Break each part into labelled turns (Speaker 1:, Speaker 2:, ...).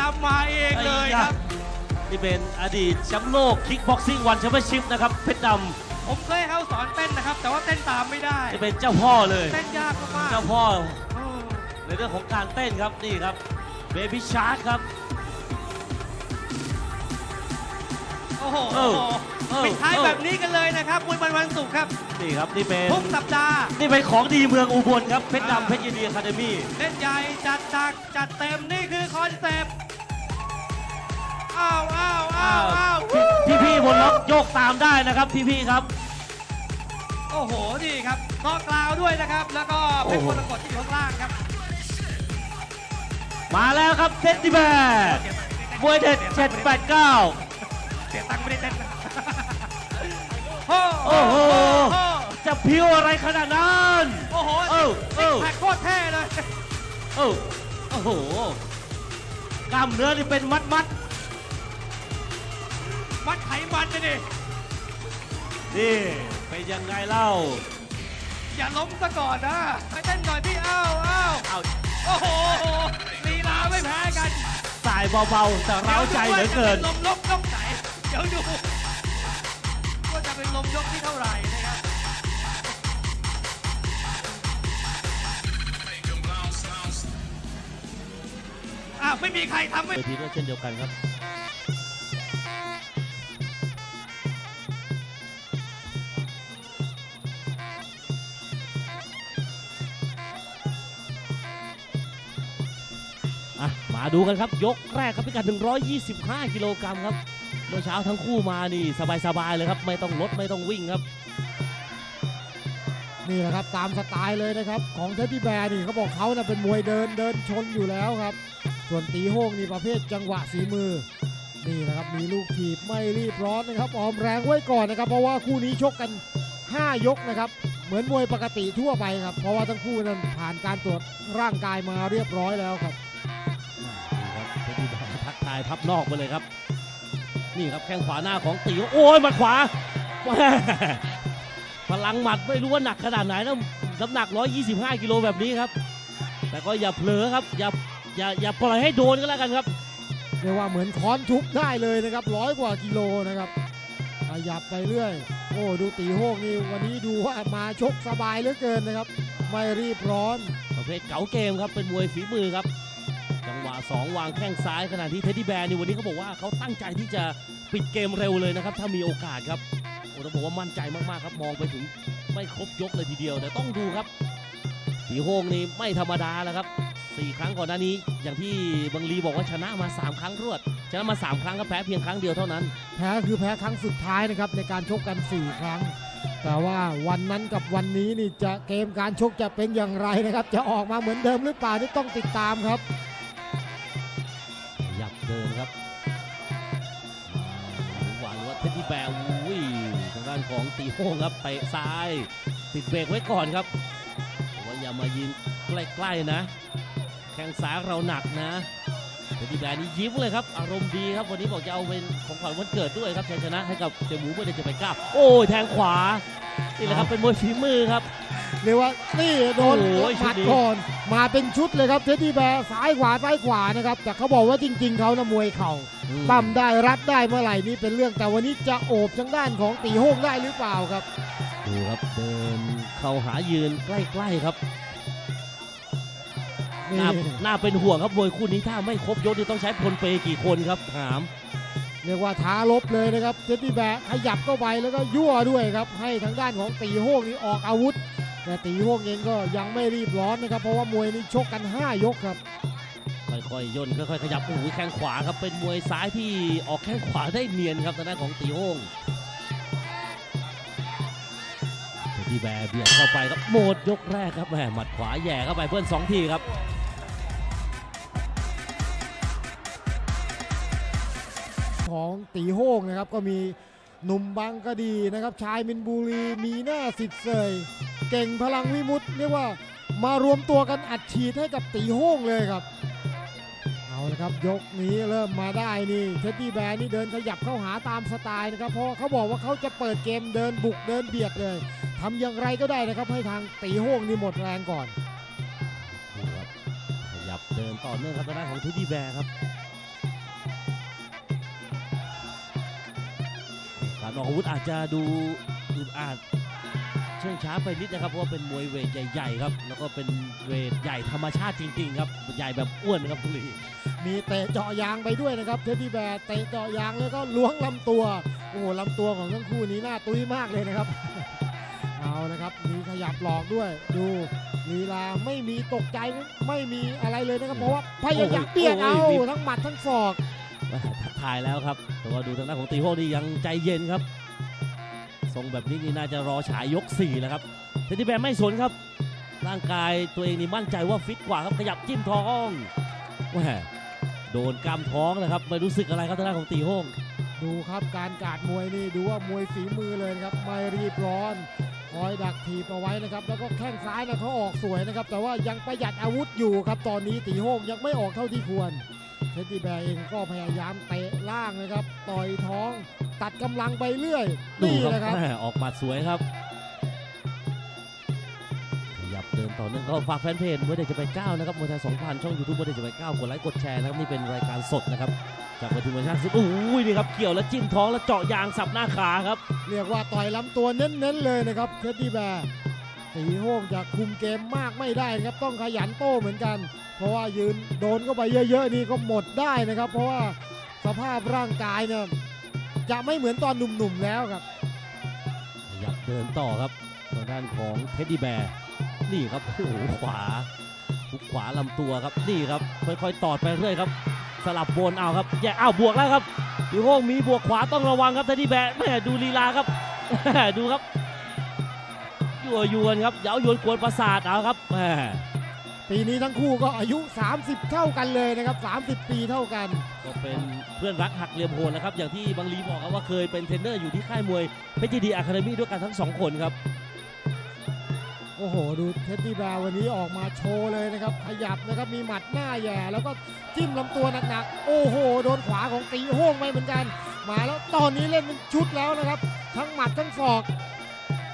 Speaker 1: ดำมาเองเลยครับ
Speaker 2: นี่เป็นอดีตแชมป์โลกคิกบ็อกซิ่งวันแชมเปี้ยนชิพนะครับเพชรด
Speaker 1: ผมเคยให้เขาสอนเต้นนะครับ แต่ว่าเต้นตามไม่ได้ำ
Speaker 2: นี่เป็นเจ้าพ่อเลย
Speaker 1: เต้นยากมากๆ
Speaker 2: เจ้าพ่อ
Speaker 1: เออ
Speaker 2: ในเรื่องของการเต้นครับนี่ครับเบบี้ชาร์กครับ
Speaker 1: โอ้โห
Speaker 2: เออเออ
Speaker 1: ปิดท้าย
Speaker 2: เออ
Speaker 1: แบบนี้กันเลยนะครับมวยวันวันศุกร์ครับ
Speaker 2: นี่ครับนี่เป็น
Speaker 1: ทุกสัปดาห์
Speaker 2: นี่เป็นของดีเมืองอุบลครับ เพชร
Speaker 1: อ่า
Speaker 2: ดำเพชรยินดีอะคาเดมี่
Speaker 1: เล่นใหญ่จัดจักจัดเต็มนี่คือคอนเซปต์ อ้าวอ้าวอ้าวอ้าว
Speaker 2: พี่พี่ๆบนล็อกโยกตามได้นะครับพี่พี่ๆครับ
Speaker 1: โอ้โห นี่ครับนอกกล่าวด้วยนะครับ แล้วก็เป็น
Speaker 2: โอ้โห
Speaker 1: คนละกดที่อยู่ข้างล่างครับ
Speaker 2: มาแล้วครับเซนติแบร์มวยเด็ด789
Speaker 1: เสียตังค์ไม่ได้เต้นนะ
Speaker 2: โอ้โห จะพิ้วอะไรขนาดนั้น
Speaker 1: โอ้โห
Speaker 2: เออเออ
Speaker 1: แพ็คโคตรเท่เลย
Speaker 2: โอ้โอ้โหกล้ามเนื้อนี่เป็นมัดมัด
Speaker 1: มัดไขมันไปดิ
Speaker 2: ๆนี่เป็นยังไงเล่า
Speaker 1: อย่าล้มซะก่อนนะไปเต้นหน่อยพี่อ้าวอ้าว
Speaker 2: เอา
Speaker 1: โอ้โหลีลาไม่แพ้กัน
Speaker 2: สายเบาๆแต่เร้าใจเหลือเกิน
Speaker 1: ดี๋ยวดูว่าจะเป็นลมยกยกไหนเดี๋ยวดูว่าจะเป็นลมยกที่เท่าไหร่นะครับอะไม่มีใครทำไม่
Speaker 2: เวทีก็เช่นเดียวกันครับ อะมาดูกันครับยกแรกครับพิกัด 125 กิโลกรัมครับเมื่อเช้าทั้งคู่มานี่สบายๆเลยครับ ไม่ต้องลดไม่ต้องวิ่งครับ
Speaker 3: นี่แหละครับตามสไตล์เลยนะครับของเท็ดดี้แบร์นี่เขาบอกเขาน่ะเป็นมวยเดินเดินชนอยู่แล้วครับ ส่วนตีโฮงนี่ประเภทจังหวะฝีมือนี่นะครับมีลูกถีบไม่รีบร้อนนะครับออมแรงไว้ก่อนนะครับ เพราะว่าคู่นี้ชกกัน 5 ยกนะครับ เหมือนมวยปกติทั่วไปครับ เพราะว่าทั้งคู่นั้นผ่านการตรวจร่างกายมาเรียบร้อยแล้วครับ
Speaker 2: แดงทักทายพับนอกไปเลยครับ นี่ครับแข้งขวาหน้าของตีโอ้ยหมัดขวาแม่พลังหมัดไม่รู้ว่าหนักขนาดไหนนะน้ำหนัก 125 กิโลแบบนี้ครับ แต่ก็อย่าเผลอครับ อย่าอย่าอย่าปล่อยให้โดนก็แล้วกันครับ
Speaker 3: เรียกว่าเหมือนค้อนทุบได้เลยนะครับร้อยกว่ากิโลนะครับขยับไปเรื่อย โอ้ดูตีโฮกนี่วันนี้ดูว่ามาชกสบายเหลือเกินนะครับ ไม่รีบร้อน
Speaker 2: ประเภทเก๋าเกมครับเป็นมวยฝีมือครับจังห วะ2วางแข้งซ้ายขณะที่เท็ดดี้แบร์นี่วันนี้เขาบอกว่าเขาตั้งใจที่จะปิดเกมเร็วเลยนะครับ ถ้ามีโอกาสครับโอ้ต้องบอกว่ามั่นใจมากๆครับมองไปถึงไม่ครบยกเลยทีเดียวแต่ต้องดูครับตีโฮงนี่ไม่ธรรมดาแล้วครับสี่ครั้งก่อนหน้านี้ อย่างที่บังลีบอกว่าชนะมา 3 ครั้งรวด ชนะมา 3 ครั้งก็แพ้เพียงครั้งเดียวเท่านั้น
Speaker 3: แพ้คือแพ้ครั้งสุดท้ายนะครับในการชกกัน 4 ครั้ง แต่ว่าวันนั้นกับวันนี้นี่จะเกมการชกจะเป็นอย่างไรนะครับ จะออกมาเหมือนเดิมหรือเปล่านี่ต้องติดตามครับ
Speaker 2: แบร์อุ้ยทางด้านของตีโฮงครับเตะซ้าย ติดเบรกไว้ก่อนครับอกว่าอย่ามายินใกล้ๆนะ แข้งซ้ายเราหนักนะเท็ดดี้แบร์นี่ยิ้มเลยครับ อารมณ์ดีครับ วันนี้บอกจะเอาเป็นของขวัญวันเกิดด้วยครับชัยชนะให้กับเจหมูเมื่อเดือนจะไปกล้าโอ้ยแทงขวา นี่แหละครับเป็นมวยฝีมือครับ
Speaker 3: เรียกว่านี่โดน
Speaker 2: โอ้ย
Speaker 3: หมัด
Speaker 2: ชุดนี้
Speaker 3: ก่อนมาเป็นชุดเลยครับเท็ดดี้แบร์ซ้ายขวาซ้ายขวานะครับ แต่เขาบอกว่าจริง ๆเขานะมวยเข่า
Speaker 2: อืม
Speaker 3: ปั้มได้รัดได้เมื่อไหร่นี่เป็นเรื่องแต่วันนี้จะโอบทางด้านของตีโฮกได้หรือเปล่าครับ
Speaker 2: ดูครับเดินเข้าหายืนใกล้ๆครับ
Speaker 3: นี่
Speaker 2: น่าน่าเป็นห่วงครับมวยคู่นี้ถ้าไม่ครบยกนี่ต้องใช้พลเปกี่คนครับหาม
Speaker 3: เรียกว่าท้าลบเลยนะครับเท็ดดี้แบร์ขยับเข้าไปแล้วก็ยั่วด้วยครับให้ทางด้านของตีโฮกนี่ออกอาวุธ แต่ตีโฮกเองก็ยังไม่รีบร้อนนะครับ เพราะว่ามวยนี้ชกกัน 5 ยกครับ
Speaker 2: ค่อยๆย่นค่อยๆขยับโอ้โหแข้งขวาครับเป็นมวยซ้ายที่ออกแข้งขวาได้เนียนครับทางด้านของตีโฮงเทดดี้แบร์เบียดเข้าไปครับหมดยกแรกครับแหมหมัดขวาแหย่เข้าไปเพื่อนสองทีครับ
Speaker 3: ของตีโฮงนะครับก็มี หนุ่มบางกะดีนะครับ ชายมินบุรีมีหน้าสิทธิ์เสยเก่งพลังวิมุตเรียกว่ามารวมตัวกันอัดฉีดให้กับตีโฮงเลยครับ เอาละครับยกนี้เริ่มมาได้นี่เท็ดดี้แบร์นี่เดินขยับเข้าหาตามสไตล์นะครับ เพราะเขาบอกว่าเขาจะเปิดเกมเดินบุกเดินเบียดเลยทำอย่างไรก็ได้นะครับ ให้ทางตีโฮงนี่หมดแรงก่อน
Speaker 2: ขยับเดินต่อเนื่องครับทางด้านของเท็ดดี้แบร์ครับารออกอาวุธอาจจะดูอึดอัดเชื่องช้าไปนิดนะครับเพราะว่าเป็นมวยเวทใหญ่ๆครับ แล้วก็เป็นเวทใหญ่ธรรมชาติจริง ๆ ครับใหญ่แบบอ้วนนะครับทุลี
Speaker 3: มีเตะเจาะยางไปด้วยนะครับเท็ดดี้แบร์เตะเจาะยางแล้วก็ล้วงลำตัวโอ้โหลำตัวของทั้งคู่นี้น่าตุ้ยมากเลยนะครับ เอานะครับมีขยับหลอกด้วย ดูลีลาไม่มีตกใจไม่มีอะไรเลยนะครับเพราะว่าพยายามเบียดเอาทั้งหมัดทั้งศอก
Speaker 2: แม่ทักทายแล้วครับแต่ ว่าดูทางด้านของตีโฮนี่ยังใจเย็นครับ ทรงแบบนี้นี่น่าจะรอฉายยก4แล้วครับเทดดี้แบร์ไม่สนครับ ร่างกายตัวเองนี่มั่นใจว่าฟิตกว่าครับขยับจิ้มท้องแหมโดนกำท้องเลยครับไม่รู้สึกอะไรครับทางด้านของตีโฮง
Speaker 3: ดูครับการกาดมวยนี่ดูว่ามวยฝีมือเลยครับไม่รีบร้อนคอยดักทีบเอาไว้นะครับ แล้วก็แข้งซ้ายนะเขาออกสวยนะครับ แต่ว่ายังประหยัดอาวุธอยู่ครับ ตอนนี้ตีโฮงยังไม่ออกเท่าที่ควร เท็ดดี้แบร์เองก็พยายามเตะล่างนะครับ ต่อยท้องตัดกำลังไปเรื่อย
Speaker 2: ดู
Speaker 3: นี่
Speaker 2: ครับ
Speaker 3: แหละครับ
Speaker 2: แม่ออกหมัดสวยครับ ขยับเดินต่อเนื่องก็ฝากแฟนเพจมวยเด็กจะไปก้าวนะครับมวยไทย2,000ช่องยูทูบมวยเด็กจะไปก้าวกดไลค์กดแชร์นะครับนี่เป็นรายการสดนะครับจากเวทีมวยชาติสิบโอ้ยนี่ครับเกี่ยวแล้วจิ้มท้องแล้วเจาะยางสับหน้าขาครับ
Speaker 3: เรียกว่าต่อยลำตัวเน้นๆเลยนะครับเท็ดดี้แบร์ ตีโฮงจะคุมเกมมากไม่ได้นะครับต้องขยันโต้เหมือนกัน เพราะว่ายืนโดนเข้าไปเยอะๆนี่ก็หมดได้นะครับ เพราะว่าสภาพร่างกายเนี่ยจะไม่เหมือนตอนหนุ่มๆแล้วครับ
Speaker 2: ขยับเดินต่อครับทางด้านของเท็ดดี้แบร์นี่ครับโอ้โหขวาหุกขวาลำตัวครับนี่ครับ ค่อยๆตอดไปเรื่อยครับ สลับวนเอาครับแย่อ้าวบวกแล้วครับตีโฮงมีบวกขวาต้องระวังครับเท็ดดี้แบร์แม่ดูลีลาครับดูครับ ยั่วยวนครับเย้ายวนกวนประสาทเอาครับแหม
Speaker 3: ปีนี้ทั้งคู่ก็อายุ 30 เท่ากันเลยนะครับ 30 ปีเท่ากัน
Speaker 2: ก็เป็นเพื่อนรักหักเหลี่ยมโหดนะครับ อย่างที่บางลีบอกครับว่าเคยเป็นเทรนเนอร์อยู่ที่ค่ายมวยเพชรยินดีอะคาเดมี่ด้วยกันทั้งสองคนครับ
Speaker 3: โอ้โห ดูเท็ดดี้แบร์วันนี้ออกมาโชว์เลยนะครับ ขยับนะครับ มีหมัดหน้าแหย่แล้วก็จิ้มลำตัวหนักๆ โอ้โห โดนขวาของตีโห้งไปเหมือนกัน มาแล้วตอนนี้เล่นเป็นชุดแล้วนะครับ ทั้งหมัดทั้งศอก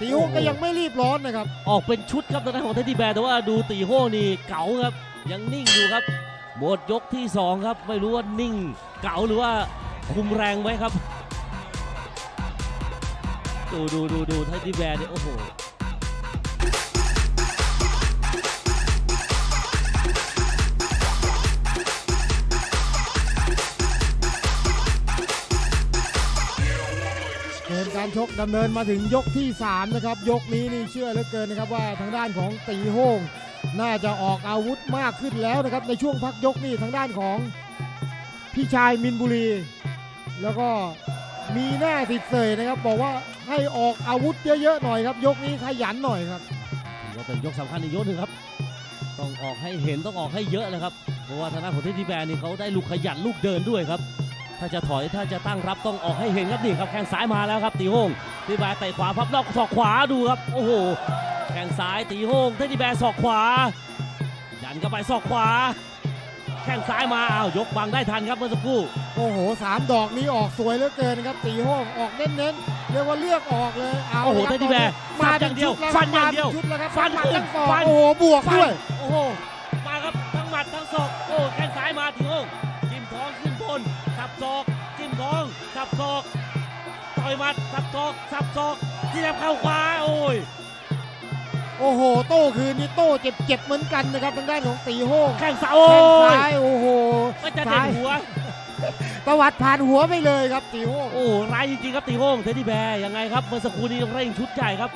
Speaker 3: ตีโฮงก็ยังไม่รีบร้อนนะครับ
Speaker 2: ออกเป็นชุดครับทางด้านของเทดดี้แบร์แต่ว่าดูตีโฮงนี่เก๋าครับ ยังนิ่งอยู่ครับ หมดยกที่สองครับ ไม่รู้ว่านิ่งเก๋าหรือว่าคุมแรงไว้ครับ ดูดูดูดูเทดดี้แบร์เนี่ยโอ้โห
Speaker 3: การชกดำเนินมาถึงยกที่ 3 นะครับ ยกนี้นี่เชื่อเหลือเกินนะครับว่าทางด้านของตีโห้งน่าจะออกอาวุธมากขึ้นแล้วนะครับ ในช่วงพักยกนี่ทางด้านของพี่ชายมินบุรี แล้วก็มีหน้าติดเสยนะครับ บอกว่าให้ออกอาวุธเยอะๆหน่อยครับ ยกนี้ขยันหน่อยครับ
Speaker 2: ถือว่าเป็นยกสำคัญอีกยกหนึ่งครับ ต้องออกให้เห็นต้องออกให้เยอะเลยครับเพราะว่าทางด้านของเทดดี้แบร์นี่เขาได้ลูกขยันลูกเดินด้วยครับ ถ้าจะถอยถ้าจะตั้งรับต้องออกให้เห็นครับนี่ครับแข้งซ้ายมาแล้วครับตีโฮงเทดดี้แบร์เตะขวาพับนอกศอกขวาดูครับโอ้โหแข้งซ้ายตีโฮงเทดดี้แบร์ศอกขวายันเข้าไปศอกขวา แข้งซ้ายมาอ้าวยกบังได้ทันครับเมื่อสักครู่
Speaker 3: โอ้โหสามดอกนี้ออกสวยเหลือเกินนะครับตีโห้งออกเน้นๆเรียกว่าเลือกออกเลยเอา
Speaker 2: โอ้โห
Speaker 3: ละค
Speaker 2: เท
Speaker 3: รับ
Speaker 2: ดดี้แบร์
Speaker 3: มา
Speaker 2: สับอย่างเดียว
Speaker 3: ป็
Speaker 2: ฟันอย่างเดียว
Speaker 3: มป็ชุดแล้วครับ
Speaker 2: ฟัน
Speaker 3: หมัด
Speaker 2: ขึ้น
Speaker 3: ทั้งศอก
Speaker 2: ฟัน
Speaker 3: โอ้โหบวกด้วย
Speaker 2: โอ้โหมาครับทั้งหมัดทั้งศอกโอ้แข้งซ้ายมาตีโฮงจิ้มท้องขึ้นบน สับศอกจิ้มท้องสับศอกต่อยหมัดสับศอกสับศอกเทียบเข้าขวาโอ้ย
Speaker 3: โอ้โห โต้คืนนี้โต้เจ็บๆเหมือนกันนะครับทางด้านของตีโห้ง
Speaker 2: แข้งซ้ายโอ้
Speaker 3: แข้ง
Speaker 2: ย
Speaker 3: ซ้ายโอ้โห
Speaker 2: ก็จะเด็ดหัว
Speaker 3: ตวัดผ่านหัวไปเลยครับตีโห้ง
Speaker 2: โอ้ร้ายจริงๆครับตีโฮงเทดดี้แบร์ยังไงครับเมื่อสักครู่นี้ต้องเร่งชุดใหญ่ครับ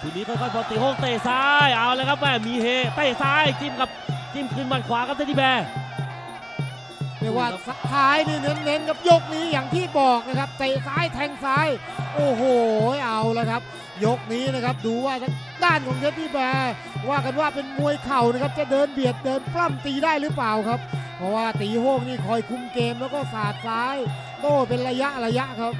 Speaker 2: ชุดนี้ค่อยๆพอตีโฮงเตะซ้ายเอาเลยครับแม่มีเฮเตะซ้ายจิ้มกับจิ้มขึ้นหมัดขวาครับเทดดี้แบร์
Speaker 3: เรียกว่าสุดท้ายนี่เน้นๆกับยกนี้อย่างที่บอกนะครับเตะซ้ายแทงซ้าย โอ้โหเอาละครับ ยกนี้นะครับดูว่าด้านของเท็ดดี้แบร์ว่ากันว่าเป็นมวยเข่านะครับจะเดินเบียดเดินปล้ำตีได้หรือเปล่าครับ เพราะว่าตีโห้งนี่คอยคุมเกมแล้วก็สาดซ้าย โต้เป็นระยะระยะครับ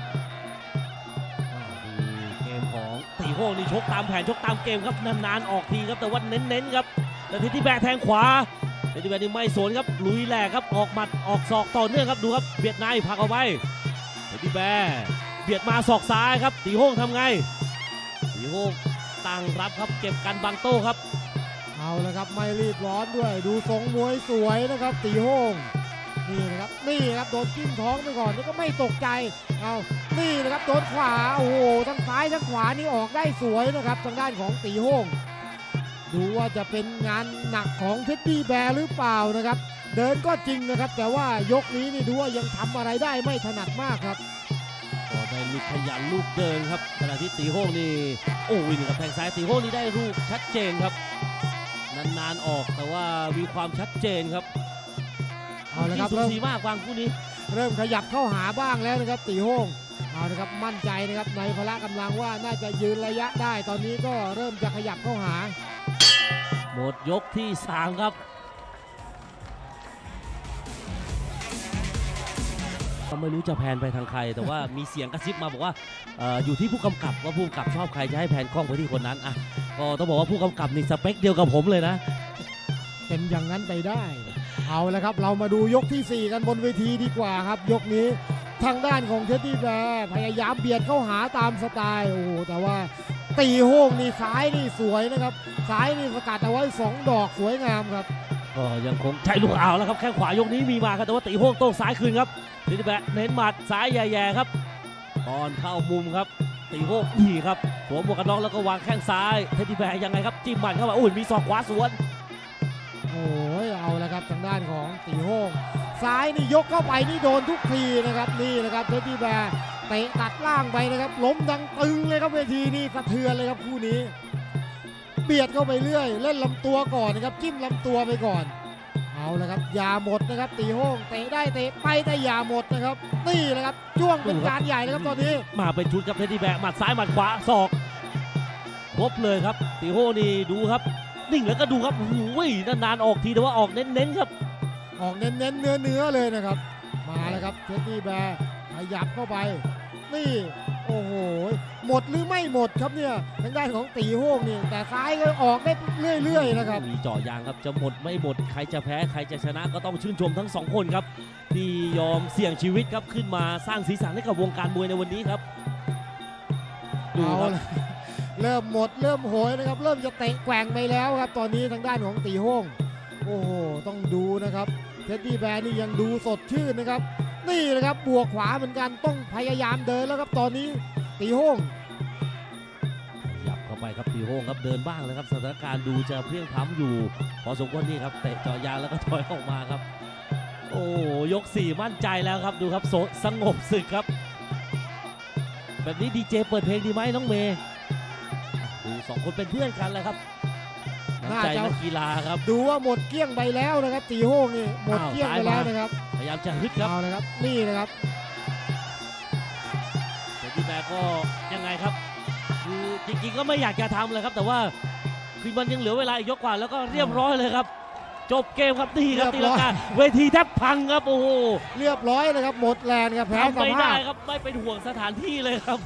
Speaker 2: เกมของตีโฮงนี่ชกตามแผนชกตามเกมครับนานๆออกทีครับแต่ว่าเน้นๆครับแต่ทีที่แบกแทงขวา ทีที่แบกนี่ไม่สนครับลุยแหลกครับออกหมัดออกศอกต่อเนื่องครับดูครับเบียดในผลักเอาไว้ทีที่แบเบียดมาศอกซ้ายครับตีโฮงทำไงตีโฮงตั้งรับครับเก็บกันบังโต้ครับ
Speaker 3: เอาละครับไม่รีบร้อนด้วย ดูทรงมวยสวยนะครับตีโห้งนี่นะครับนี่นะครับโดนจิ้มท้องไปก่อนแล้วก็ไม่ตกใจเอานี่นะครับโดนขวาโอ้โหทั้งซ้ายทั้งขวานี่ออกได้สวยนะครับทางด้านของตีโฮง ดูว่าจะเป็นงานหนักของเท็ดดี้แบร์หรือเปล่านะครับ เดินก็จริงนะครับ แต่ว่ายกนี้นี่ดูว่ายังทำอะไรได้ไม่ถนัดมากครับ
Speaker 2: ก็ได้ลูกขยันลูกเดินครับขณะที่ตีโฮงนี่โอ้ยนี่ครับแทงซ้ายตีโฮงนี่ได้ลูกชัดเจนครับ นานๆออกแต่ว่ามีความชัดเจนครับ
Speaker 3: เอาละครับ
Speaker 2: ที่สู
Speaker 3: เริ่ม
Speaker 2: สีมากวางคู่นี้
Speaker 3: เริ่มขยับเข้าหาบ้างแล้วนะครับ ตีโฮงเอาละครับมั่นใจนะครับในพละกำลังว่าน่าจะยืนระยะได้ตอนนี้ก็เริ่มจะขยับเข้าหา
Speaker 2: หมดยกที่สามครับก็ไม่รู้จะแพนไปทางใคร แต่ว่ามีเสียงกระซิบมาบอกว่าเอ่ออยู่ที่ผู้กำกับว่าผู้กำกับชอบใครจะให้แพนกล้องไปที่คนนั้นอะก็ต้องบอกว่าผู้กำกับนี่สเปคเดียวกับผมเลยนะ
Speaker 3: เป็นอย่างนั้นไปได้ เอาละครับ เรามาดูยกทีสี่ 4 กันบนเวทีดีกว่าครับ ยกนี้ทางด้านของเท็ดดี้แบร์พยายามเบียดเข้าหาตามสไตล์โอ้โหแต่ว่า ตีโห้งนี่ซ้ายนี่สวยนะครับซ้ายนี่สกัดเอาไว้2ดอกสวยงามครับ
Speaker 2: ก็ยังคงใช้ลูกอ่าวแล้วครับแข้งขวายกนี้มีมาครับแต่ว่าตีโห้งโต้งซ้ายคืนครับตีแบะเน้นหมัดซ้ายแย่ๆครับตอนเข้ามุมครับ ตีโห้งนี่ครับหัวหมวกกันน็อกแล้วก็วางแข้งซ้ายเทดดี้แบร์ยังไงครับจิ้มหมัดเข้ามาอุ้ยมีศอกขวาสวน
Speaker 3: โอ้ยเอาละครับทางด้านของตีโห้ง ซ้ายนี่ยกเข้าไปนี่โดนทุกทีนะครับนี่นะครับเท็ดดี้แบร์เตะตัดล่างไปนะครับล้มดังตึงเลยครับเวทีนี่สะเทือนเลยครับคู่นี้ เบียดเข้าไปเรื่อย เล่นลำตัวก่อนนะครับจิ้มลำตัวไปก่อน เอาละครับอย่าหมดนะครับ ตีโห้งเตะได้เตะไปแต่อย่าหมดนะครับนี่แหละครับจ้วงเป็นการใหญ่นะครับตอนนี้
Speaker 2: มาเป็นชุดครับเทดดี้แบะหมัดซ้ายหมัดขวาศอกครบเลยครับตีโห้งนี่ดูครับนิ่งแล้วก็ดูครับโอ้โหนานๆออกทีแต่ว่าออกเน้นๆครับ
Speaker 3: ออกเน้นๆเนื้อเนื้อๆเลยนะครับ มาแล้วครับเท็ดดี้แบร์ขยับเข้าไป นี่โอ้โห หมดหรือไม่หมดครับเนี่ยทางด้านของตีโห้งนี่แต่ซ้ายก็ออกได้เรื่อยๆนะครับ
Speaker 2: มีเจาะยางครับจะหมดไม่หมดใครจะแพ้ใครจะชนะก็ต้องชื่นชมทั้งสองคนครับที่ยอมเสี่ยงชีวิตครับขึ้นมาสร้างสีสันให้กับวงการมวยในวันนี้ครับดู
Speaker 3: เอา
Speaker 2: ครับ
Speaker 3: ละเริ่มหมดเริ่มโหยนะครับ เริ่มจะเตะแกว่งไปแล้วครับ ตอนนี้ทางด้านของตีโห้ง โอ้โหต้องดูนะครับเท็ดดี้แบร์นี่ยังดูสดชื่นนะครับ นี่นะครับบวกขวาเหมือนกันต้องพยายามเดินแล้วครับตอนนี้ตีโห้ง
Speaker 2: หยับเข้าไปครับตีโห้งครับเดินบ้างเลยครับสถานการณ์ดูจะเพลียงพ้ำอยู่ พอสมควรนี่ครับเตะเจาะยางแล้วก็ถอยออกมาครับ โอ้ยกสี่มั่นใจแล้วครับดูครับโสสงบศึกครับ แบบนี้ดีเจเปิดเพลงดีไหมน้องเมย์ดูสองคนเป็นเพื่อนกันเลยครับ น้ำใจนักกีฬาครับ
Speaker 3: ดูว่าหมดเกลี้ยงไปแล้วนะครับ ตีโห้งนี่หมดเกลี้ยงไปแล้วนะครับ
Speaker 2: พยายามจะฮึดครับ
Speaker 3: เอาเลยครับ นี่นะครับ
Speaker 2: แต่ที่แบร์ก็ยังไงครับคือจริงๆก็ไม่อยากจะทำเลยครับ แต่ว่าคือมันยังเหลือเวลาอีกยกกว่าแล้วก็เรียบร้อยเลยครับ จบเกมครับนี่ครับ
Speaker 3: เรี
Speaker 2: ตี
Speaker 3: ยบร้
Speaker 2: ลั
Speaker 3: องย
Speaker 2: กาเวทีแทบพังครับโอ้โห
Speaker 3: เรียบร้อยนะครับหมดแรงครับแพ้
Speaker 2: ทำ
Speaker 3: ส
Speaker 2: ไม่
Speaker 3: ภา
Speaker 2: ได้
Speaker 3: พ
Speaker 2: ครับไม่เป็นห่วงสถานที่เลยครับ